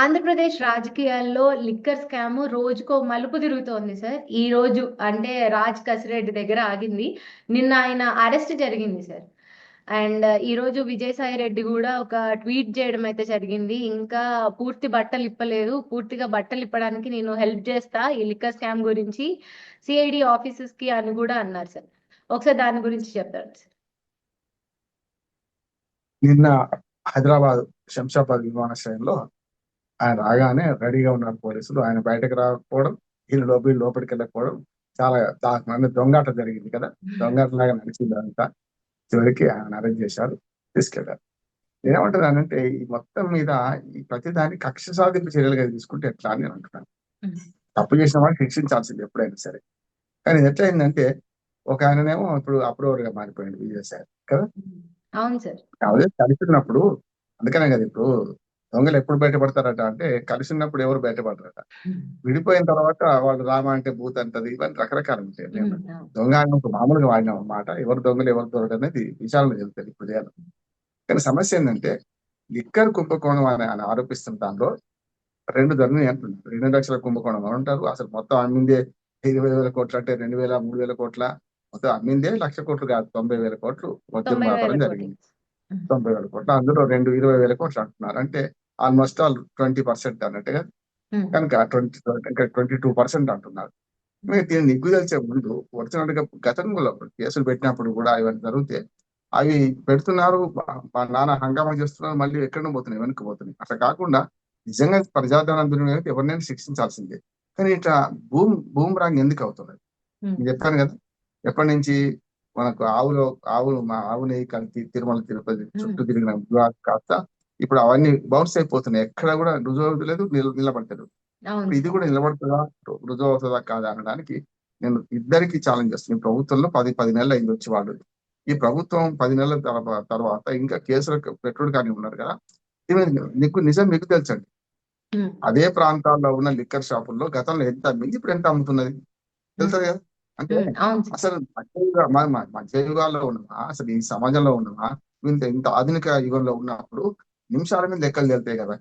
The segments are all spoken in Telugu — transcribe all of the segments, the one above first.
ఆంధ్రప్రదేశ్ రాజకీయాల్లో లిక్కర్ స్కామ్ రోజుకో మలుపు తిరుగుతోంది సార్. ఈ రోజు అంటే రాజ్ కసిరెడ్డి దగ్గర ఆగింది. నిన్న ఆయన అరెస్ట్ జరిగింది సార్. అండ్ ఈ రోజు విజయసాయి రెడ్డి కూడా ఒక ట్వీట్ చేయడం అయితే జరిగింది. ఇంకా పూర్తి బట్టలు ఇప్పలేదు. పూర్తిగా బట్టలు ఇప్పడానికి నేను హెల్ప్ చేస్తా ఈ లిక్కర్ స్కామ్ గురించి సిఐడి ఆఫీసెస్కి అని కూడా అన్నారు సార్. ఒకసారి దాని గురించి చెప్తారు సార్. నిన్న హైదరాబాద్ శంషాబాద్ విమానాశ్రయంలో ఆయన రాగానే రెడీగా ఉన్నారు పోలీసులు. ఆయన బయటకు రాకపోవడం ఈయన లోపలి లోపలికి వెళ్ళకపోవడం చాలా దా- మంది దొంగాట జరిగింది కదా? దొంగాట లాగా నడిచింది అంతా. చివరికి ఆయన అరెస్ట్ చేశారు తీసుకెళ్ళారు. నేనేమంటున్నానంటే ఈ మొత్తం మీద ఈ ప్రతిదాన్ని కక్ష సాధింపు చర్యలుగా తీసుకుంటే ఎట్లా అని నేను అంటున్నాను. తప్పు చేసిన వాడిని శిక్షించాల్సింది ఎప్పుడైనా సరే. కానీ ఎట్లా అయిందంటే ఒక ఆయననేమో ఇప్పుడు అప్రూవర్గా మారిపోయింది విజయసాయి కదా? అవును సార్. అదే కలిసి ఉన్నప్పుడు అందుకనే కదా ఇప్పుడు దొంగలు ఎప్పుడు బయటపడతారట అంటే కలిసి ఉన్నప్పుడు ఎవరు బయటపడరట. విడిపోయిన తర్వాత వాళ్ళు రామ అంటే భూత్ అంటది ఇవన్నీ రకరకాలు ఉంటాయి దొంగ అని ఒక మామూలుగా వాడినాం అన్నమాట. ఎవరు దొంగలు ఎవరు దొరకదు అనేది విచారణ చెబుతారు ఇప్పుడు కానీ సమస్య ఏంటంటే లిక్కర్ కుంభకోణం అని ఆయన ఆరోపిస్తున్న దానిలో రెండు ధరని అంటున్నారు. రెండు లక్షల కుంభకోణం అని ఉంటారు అసలు మొత్తం అమ్మిందే ఇరవై వేల కోట్లు అంటే రెండు వేల మూడు వేల కోట్ల మొత్తం అమ్మిందే లక్ష కోట్లు కాదు తొంభై వేల కోట్లు వేల వ్యాపారం. జరిగింది. తొంభై వేల కోట్లు. అందులో రెండు ఇరవై వేల కోట్లు అంటున్నారు. అంటే ఆల్మోస్ట్ ఆల్ ట్వంటీ పర్సెంట్ అన్నట్టుగా. ఉమ్. కనుక ట్వంటీ ఇంకా ట్వంటీ టూ పర్సెంట్ అంటున్నారు. మీరు దీన్ని నిగ్గు తెలిసే ముందు ఒరిజినల్గా గతంలో కేసులు పెట్టినప్పుడు కూడా ఇవన్నీ జరిగితే అవి పెడుతున్నారు మా- నాన్న హంగామా చేస్తున్నారు మళ్ళీ ఎక్కడ పోతున్నాయి వెనక్కి పోతున్నాయి. అట్లా కాకుండా నిజంగా ప్రజాధనం దుర్వినియోగం ఎవరినైనా శిక్షించాల్సిందే. కానీ ఇట్లా భూమి భూమి రాంగ్ ఎందుకు అవుతున్నది? ఉమ్. నేను చెప్పాను కదా ఎప్పటి నుంచి మనకు ఆవులో ఆవులు మా ఆవు నెయ్యి కలిపి తిరుమల తిరుపతి చుట్టూ తిరిగిన కాస్త ఇప్పుడు అవన్నీ బౌన్స్ అయిపోతున్నాయి. ఎక్కడ కూడా రుజువు అవ్వలేదు నిల- నిలబడతలేదు అవును. ఇప్పుడు ఇది కూడా నిలబడుతుందా రుజువు అవుతుందా కాదా అనడానికి నేను ఇద్దరికి ఛాలెంజ్ చేస్తాను ఈ ప్రభుత్వంలో పది పది నెలలు అయింది వచ్చి వాళ్ళు. ఈ ప్రభుత్వం పది నెలల తర్వా- తర్వాత ఇంకా కేసులకు పెట్టుడు కానీ ఉన్నారు కదా నీకు నిజం మీకు తెలుసండి. అదే ప్రాంతాల్లో ఉన్న లిక్కర్ షాపుల్లో గతంలో ఎంత అమ్మింది ఇప్పుడు ఎంత అమ్ముతున్నది? తెలుసా కదా? అంటే అసలు మధ్యయుగ- మ- మ- మధ్యయుగాల్లో ఉన్నామా? అసలు ఈ సమాజంలో ఉన్నామా? ఇంత ఇంత ఆధునిక యుగంలో ఉన్నప్పుడు నిమిషాల మీద లెక్కలు తెలుతాయి కదా.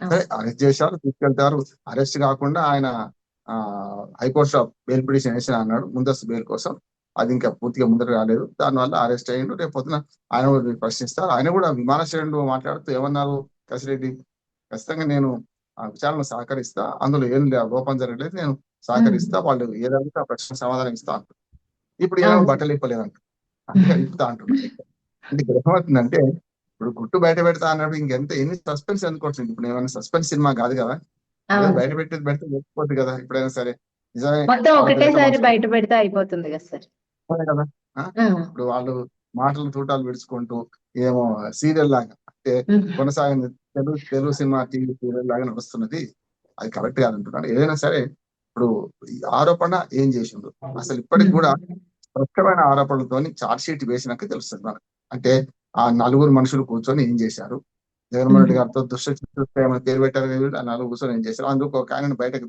సరే అరెస్ట్ చేశారు తీసుకెళ్తారు. అరెస్ట్ కాకుండా ఆయన హైకోర్టు బెయిల్ పిటిషన్ వేసిన అన్నాడు ముందస్తు బెయిల్ కోసం. అది ఇంకా పూర్తిగా ముందర రాలేదు. దానివల్ల అరెస్ట్ అయ్యిండు. రేపు పొద్దున ఆయన కూడా ప్రశ్నిస్తారు. ఆయన కూడా విమానాశ్రయంలో మాట్లాడుతూ ఏమన్నారు కసిరెడ్డి? ఖచ్చితంగా నేను ఆ విచారణ సహకరిస్తా. అందులో ఏం లోపం జరగలేదు. నేను సహకరిస్తా. వాళ్ళు ఏదైతే ఆ ప్రశ్న సమాధానం ఇస్తా అంటారు ఇప్పుడు ఏమో అవును. బట్టలు ఇప్పలేదంట అంటే ఇప్పుతా అంటున్నారు. అంటే ఇక్కడ ఏమవుతుందంటే ఇప్పుడు గుట్టు బయట పెడతా అన్నప్పుడు ఇంకెంత ఎన్ని సస్పెన్స్ ఎందుకు వస్తుంది ఇప్పుడు ఏమైనా సస్పెన్స్ సినిమా కాదు కదా? బయట పెట్టేది పెడితే లేకపోతే కదా ఎప్పుడైనా సరే. నిజమే. మొత్తం ఒకటేసారి బయట పెడితే అయిపోతుంది కదా సార్. కదా. ఇప్పుడు వాళ్ళు మాటలు తూటాలు విడుచుకుంటూ ఏమో సీరియల్ లాగా అంటే. కొనసాగింది Telugu Telugu cinema TV serial లాగా నడుస్తున్నది. అది కరెక్ట్ కాదంటున్నాడు. ఏదైనా సరే ఇప్పుడు ఆరోపణ ఏం చేసిండు? అసలు ఇప్పటికి కూడా స్పష్టమైన ఆరోపణలతోని చార్జ్ షీట్ వేసినాక తెలుస్తుంది మనకు. అంటే ఆ నలుగురు మనుషులు కూర్చొని ఏం చేశారు? జగన్మోహన్ రెడ్డి గారితో దుష్ట ఏమైనా పేరు పెట్టారు కదా ఆ నలుగురు కూర్చొని ఏం చేశారు? అందుకు ఒక ఆయన బయటకు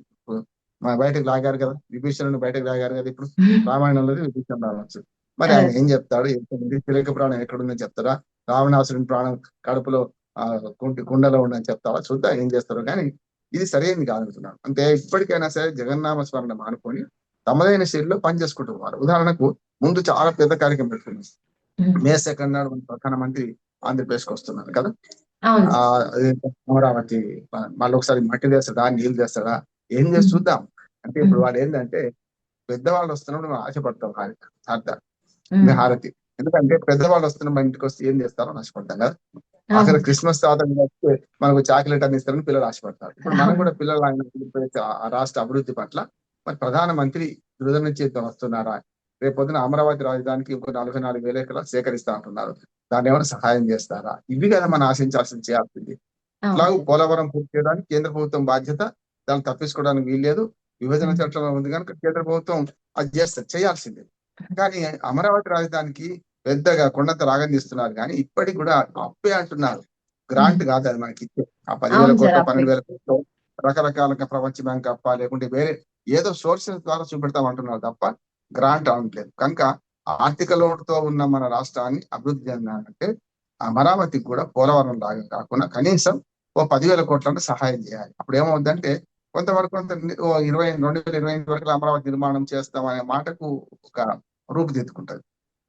బయటకు లాగారు కదా విభీషణుని బయటకు లాగారు కదా. ఇప్పుడు రామాయణంలో విభీషణ రావచ్చు. మరి ఆయన ఏం చెప్తాడు? తిలక ప్రాణం ఎక్కడుందని చెప్తారా? రావణాసురుని ప్రాణం కడుపులో ఆ కుంటి కుండలో ఉండని చెప్తారా చూద్దాం ఏం చేస్తారో. కానీ ఇది సరైనది కాదంటున్నాను అంటే ఇప్పటికైనా సరే జగన్నామ స్మరణ మానుకొని తమదైన శైలిలో పనిచేసుకుంటున్నారు ఉదాహరణకు ముందు చాలా పెద్ద కార్యక్రమం పెట్టుకున్నారు. మే సెకండ్ నాడు ప్రధానమంత్రి ఆంధ్రప్రదేశ్కి వస్తున్నారు కదా? అమరావతి మళ్ళీ ఒకసారి మట్టి తెస్తాడా నీళ్ళు తెస్తాడా? ఏం చేసి చూద్దాం. అంటే ఇప్పుడు వాడు ఏంటంటే పెద్దవాళ్ళు వస్తున్నప్పుడు మనం ఆశపడతాం హారతి. ఉమ్. హారతి. ఎందుకంటే పెద్దవాళ్ళు వస్తున్న మన ఇంటికి వస్తే ఏం చేస్తారో ఆశపడతాం కదా. అసలు క్రిస్మస్ తాత వస్తే మనకు చాక్లెట్ అని ఇస్తారని పిల్లలు ఆశపడతారు. ఇప్పుడు మనం కూడా పిల్లలు ఆయన ఆ రాష్ట్ర అభివృద్ధి పట్ల మరి ప్రధానమంత్రి దృఢ చేద్దాం వస్తున్నారా? రేపు పొద్దున అమరావతి రాజధానికి ఇంకో నలభై నాలుగు వేల ఎకరాలు సేకరిస్తా అంటున్నారు. దాన్ని ఏమైనా సహాయం చేస్తారా? ఇవి కదా మనం ఆశించాల్సింది చేయాల్సింది. అలాగే. పోలవరం పూర్తి చేయడానికి కేంద్ర ప్రభుత్వం బాధ్యత. దాన్ని తప్పించుకోవడానికి వీల్లేదు. విభజన చట్టంలో ఉంది కనుక కేంద్ర ప్రభుత్వం అది చేస్తారు చేయాల్సిందే. కానీ అమరావతి రాజధానికి పెద్దగా కొండంత రాగం తీస్తున్నారు కానీ ఇప్పటికి కూడా అప్పే అంటున్నారు. గ్రాంట్ కాదు అది మనకి ఇచ్చే. ఆ పదివేల కోట్లు. పన్నెండు వేల కోట్లు రకరకాలుగా ప్రపంచ బ్యాంక్ అప్ప లేకుంటే వేరే ఏదో సోర్సెస్ ద్వారా చూపెడతాం అంటున్నారు తప్ప గ్రాంట్ అవట్లేదు కనుక ఆర్థిక లోటుతో ఉన్న మన రాష్ట్రాన్ని అభివృద్ధి చెందాలంటే అమరావతికి కూడా పోలవరం లాగా కాకుండా కనీసం ఓ పదివేల కోట్లను సహాయం చేయాలి. అప్పుడు ఏమవుద్దంటే కొంతవరకు కొంత ఓ ఇరవై రెండు వేల ఇరవై ఎనిమిది వరకు అమరావతి నిర్మాణం చేస్తామనే మాటకు ఒక రూపుదిద్దుకుంటది.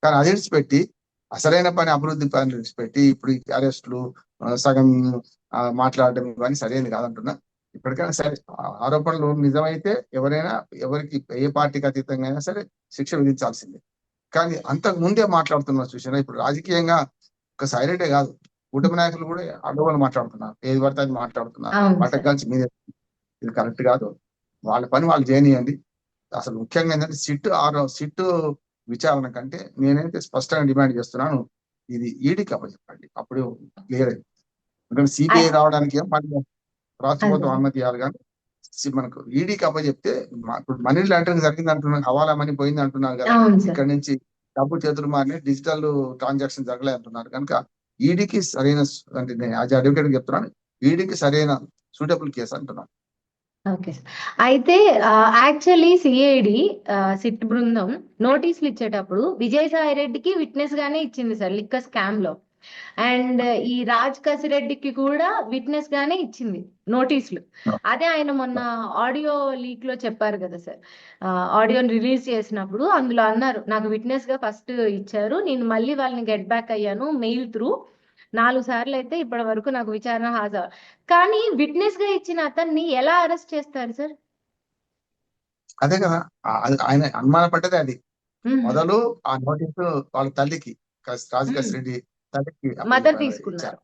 కానీ అది విడిచిపెట్టి అసలైన పని అభివృద్ధి పని విడిచిపెట్టి ఇప్పుడు అరెస్టులు సగం మాట్లాడడం ఇవన్నీ సరైనది కాదంటున్నా. ఇప్పటికైనా సరే ఆరోపణలు నిజమైతే ఎవరైనా ఎవరికి ఏ పార్టీకి అతీతంగా అయినా సరే శిక్ష విధించాల్సిందే. కానీ అంతకు ముందే మాట్లాడుతున్న చూసినా ఇప్పుడు రాజకీయంగా ఒక సైలెంటే కాదు. కూటమి నాయకులు కూడా అడ్డగోలు మాట్లాడుతున్నారు. ఏది పడితే అది మాట్లాడుతున్నారు. అవును వాటికి సార్. కలిసి మీదే ఇది కరెక్ట్ కాదు. వాళ్ళ పని వాళ్ళు చేయనియండి. అసలు ముఖ్యంగా ఏంటంటే సిట్ ఆరో సిట్ విచారణ కంటే నేనైతే స్పష్టంగా డిమాండ్ చేస్తున్నాను. ఇది ఈడీకి అప్పచెప్పండి. అప్పుడు క్లియర్ అయింది. ఎందుకంటే సిబిఐ రావడానికి ఏం పని రాష్ట్రపతి అదే. అనుమతి ఇవ్వాలి కానీ మనకు ఈడీకి అప్పచెప్తే మా- ఇప్పుడు మనీ లాండరింగ్ జరిగింది అంటున్నారు హవాలా మనీ పోయింది అంటున్నారు కదా ఇక్కడ నుంచి డబ్బు చేతులు మారిన డిజిటల్ ట్రాన్సాక్షన్ జరగలేదు అంటున్నారు. కనుక ఈడీకి సరైన స్- అంటే నేను యాజ్ అడ్వకేట్ చెప్తున్నాను ఈడీకి సరైన సూటబుల్ కేసు అంటున్నాను ఓకే అయితే actually C I D SIT బృందం నోటీసులు ఇచ్చేటప్పుడు విజయసాయి రెడ్డికి విట్నెస్ గానే ఇచ్చింది సార్ లిక్కర్ స్కామ్లో అండ్ ఈ రాజ్ కసిరెడ్డికి కూడా విట్నెస్ గానే ఇచ్చింది నోటీసులు. అదే ఆయన మొన్న ఆడియో లీక్లో చెప్పారు కదా సార్. ఆడియోని రిలీజ్ చేసినప్పుడు అందులో అన్నారు నాకు విట్నెస్గా ఫస్ట్ ఇచ్చారు నేను మళ్ళీ వాళ్ళని గెట్ బ్యాక్ అయ్యాను మెయిల్ త్రూ నాలుగు సార్లు అయితే ఇప్పటి వరకు నాకు విచారణ హాజరు కానీ విట్నెస్గా ఇచ్చిన అతన్ని ఎలా అరెస్ట్ చేస్తారు సార్? అదే కదా ఆయన అనుమాన పడ్డదే అది. మొదలు ఆ నోటీసు వాళ్ళ తల్లికి రాజకేశ్ రెడ్డి తల్లికి మదర్ తీసుకున్నారు.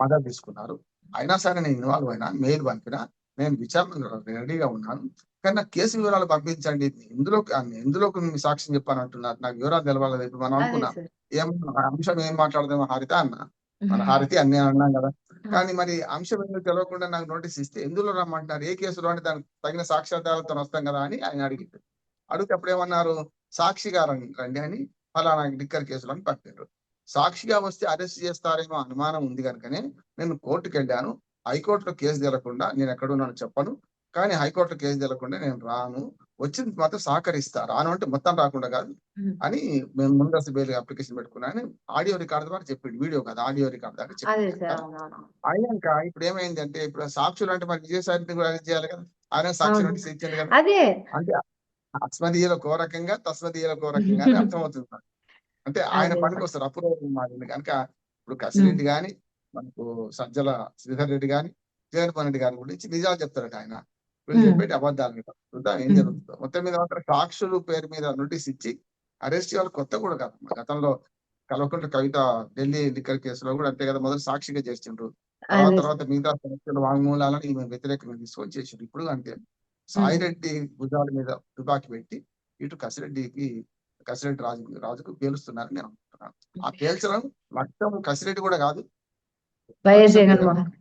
మదర్ తీసుకున్నారు. అయినా సరే నేను ఇన్వాల్వ్ అయినా మెయిల్ పంపినా నేను విచారణ రెడీగా ఉన్నాను. కానీ నాకు కేసు వివరాలు పంపించండి. ఇందులో ఎందులో మీ సాక్ష్యం చెప్పాను అంటున్నారు. నాకు వివరాలు తెలవాలి ఇప్పుడు మనం అనుకున్నాం. ఏం అంశం ఏం మాట్లాడదాం హారిత అన్న. మన హారతి అన్నీ అన్నాం కదా. కానీ మరి అంశం ఎందుకు తెలియకుండా నాకు నోటీస్ ఇస్తే ఎందులో రమ్మంటున్నారు? ఏ కేసులో అంటే దానికి తగిన సాక్ష్యాధారాలతో వస్తాం కదా అని ఆయన అడిగింది అడిగితే అప్పుడు ఏమన్నారు? సాక్షిగా రండి అని ఫలానా లిక్కర్ కేసులో అని పంపారు సాక్షిగా వస్తే అరెస్ట్ చేస్తారేమో అనుమానం ఉంది కనుకనే నేను కోర్టుకు వెళ్ళాను హైకోర్టులో కేసు తెలకుండా నేను ఎక్కడున్నాను చెప్పను. కానీ హైకోర్టులో కేసు తెలకుండా నేను రాను. వచ్చింది మాత్రం సహకరిస్తా. రాను అంటే మొత్తం రాకుండా కాదు. అని మేము ముందస్తు బెయిల్ అప్లికేషన్ పెట్టుకున్నాను ఆడియో రికార్డు ద్వారా చెప్పిండు. వీడియో కాదు ఆడియో రికార్డు దాకా చెప్పిండు అయినాక ఇప్పుడు ఏమైంది అంటే ఇప్పుడు సాక్షులు అంటే మరి విజయసాయిని కూడా అరెస్ట్ చేయాలి కదా. ఆయన సాక్షి అవును. నోటీస్ ఇచ్చాడు కదా. అంటే అస్మదీయులకు ఓ రకంగా తస్మదీయులకు ఓ రకంగా అర్థమవుతుంది. అంటే ఆయన పనికి. వస్తారు అప్పుడు మారింది కనుక ఇప్పుడు కసిరెడ్డి గాని మనకు సజ్జల శ్రీధర్ రెడ్డి గాని జగన్మోహన్ రెడ్డి గారి గురించి నిజాలు చెప్తారట ఆయన. వీళ్ళు మ్మ్. చెప్పేటి అబద్ధాలు మీద చూద్దాం ఏం మ్మ్. జరుగుతుందో. మొత్తం మీద మాత్రం సాక్షులు పేరు మీద నోటీస్ ఇచ్చి అరెస్ట్ చేయాలి కొత్త కూడా కాదు. గతంలో కల్వకుంట్ల కవిత ఢిల్లీ లిక్కర్ కేసులో కూడా అంతే కదా మొదటి సాక్షిగా చేసిండ్రు. తర్వాత మిగతా సమస్యల వాంగ్మూలాలను ఈమె వ్యతిరేకంగా తీసుకొని చేసిండ్రు. ఇప్పుడు అంతే. సాయిరెడ్డి భుజాల మీద తుపాకి పెట్టి ఇటు కసిరెడ్డికి కసిరెడ్డి రాజు రాజుకు పేలుస్తున్నారని నేను అనుకుంటున్నాను. ఆ పేల్చడం లక్ష్యం కసిరెడ్డి కూడా కాదు. Y S Jaganmohan.